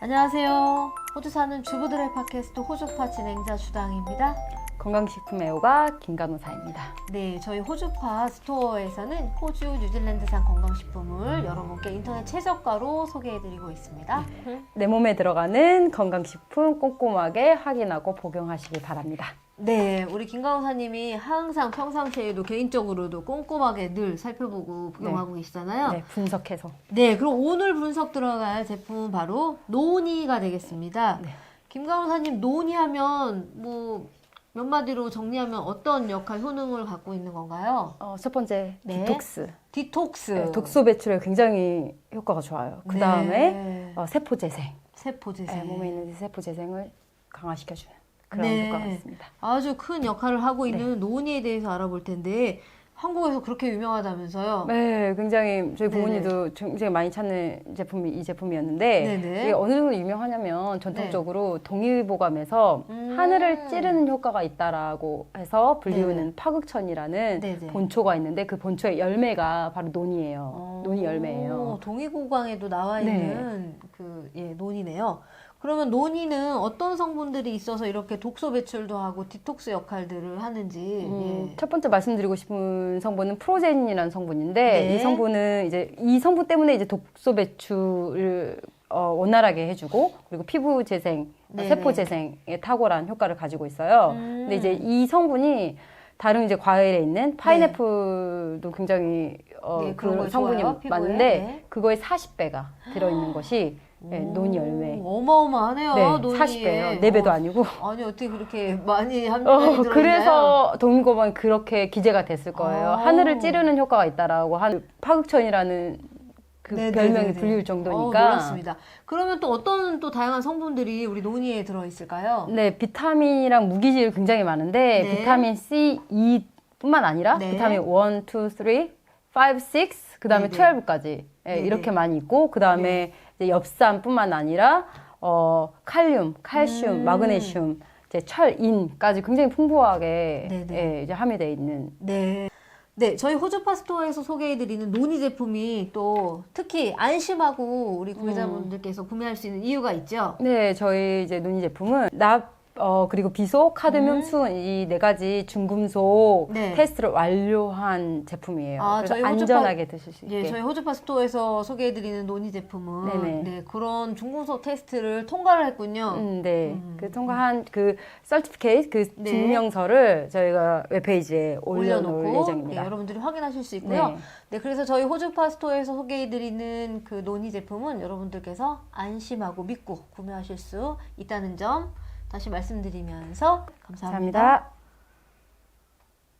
안녕하세요. 호주 사는 주부들의 팟캐스트 호주파 진행자 주당입니다. 건강식품 애호가 김간호사입니다. 네, 저희 호주파 스토어에서는 호주, 뉴질랜드산 건강식품을 여러분께 인터넷 최저가로 소개해드리고 있습니다. 내 몸에 들어가는 건강식품 꼼꼼하게 확인하고 복용하시기 바랍니다. 네, 우리 김강호사님이 항상 평상시에도 개인적으로도 꼼꼼하게 늘 살펴보고 복용하고 계시잖아요. 네, 분석해서. 네, 그럼 오늘 분석 들어갈 제품은 바로 노니가 되겠습니다. 네. 김강호사님 노니하면 뭐 몇 마디로 정리하면 어떤 역할 효능을 갖고 있는 건가요? 어, 첫 번째 네. 디톡스. 디톡스. 네, 독소 배출에 굉장히 효과가 좋아요. 그 다음에 네. 어, 세포 재생. 세포 재생. 네, 몸에 있는 세포 재생을 강화시켜주는 그런 네. 효과가 있습니다. 아주 큰 역할을 하고 네. 있는 노니에 대해서 알아볼 텐데 한국에서 그렇게 유명하다면서요? 네, 굉장히 저희 어. 부모님도 굉장히 많이 찾는 제품이 이 제품이었는데 네네. 이게 어느 정도 유명하냐면 전통적으로 동의보감에서 음. 하늘을 찌르는 효과가 있다라고 해서 불리우는 네네. 파극천이라는 네네. 본초가 있는데 그 본초의 열매가 바로 논이에요. 어, 논이 열매예요. 동의고강에도 나와 네. 있는 그 예, 논이네요. 그러면 논이는 어떤 성분들이 있어서 이렇게 독소 배출도 하고 디톡스 역할들을 하는지 음, 예. 첫 번째 말씀드리고 싶은 성분은 프로제닌이라는 성분인데 네. 이 성분은 이제 이 성분 때문에 이제 독소 배출을 어, 원활하게 해주고 그리고 피부 재생, 네네. 세포 재생에 탁월한 효과를 가지고 있어요. 음. 근데 이제 이 성분이 다른 이제 과일에 있는 파인애플도 굉장히 어, 네, 그런 그거 성분이 좋아요. 많은데 네. 그거의 40배가 들어있는 것이 네, 논이 열매. 오, 어마어마하네요. 네, 논이. 40배예요. 4배도 어, 아니고. 아니 어떻게 그렇게 많이 함량이 어? 그래서 동의고만 그렇게 기재가 됐을 거예요. 아. 하늘을 찌르는 효과가 있다라고 한 파극천이라는 그 네네네네. 별명이 불릴 어, 정도니까. 놀랐습니다. 그러면 또 어떤 또 다양한 성분들이 우리 논이에 들어 있을까요? 네, 비타민이랑 무기질 굉장히 많은데 네. 비타민 C, E뿐만 아니라 네. 비타민 1, 2, 3, 5, 6, 그다음에 네네. 12까지 예, 네네. 이렇게 많이 있고 그다음에 엽산뿐만 아니라 어 칼륨, 칼슘, 음. 마그네슘, 이제 철, 인까지 굉장히 풍부하게. 예, 이제 함유되어 있는 네. 네, 저희 호주 파 스토어에서 소개해드리는 노니 제품이 또 특히 안심하고 우리 구매자분들께서 구매할 수 있는 이유가 있죠. 네, 저희 이제 논의 제품은 납, 어, 그리고 비소, 카드뮴, 수은 이네 가지 중금속 음. 네. 테스트를 완료한 제품이에요. 아, 그래서 저희 호주파- 안전하게 드실 수 있게. 예, 저희 호주파 스토어에서 소개해드리는 노니 제품은 네네. 네, 그런 중금속 테스트를 통과를 했군요. 음, 네. 음. 그 통과한 그 서티피케이트 그 네. 증명서를 저희가 웹페이지에 올려놓을 올려놓고 예정입니다. 네, 여러분들이 확인하실 수 있고요. 네. 네, 그래서 저희 호주파 스토어에서 소개해드리는 그 노니 제품은 여러분들께서 안심하고 믿고 구매하실 수 있다는 점 다시 말씀드리면서 감사합니다. 감사합니다.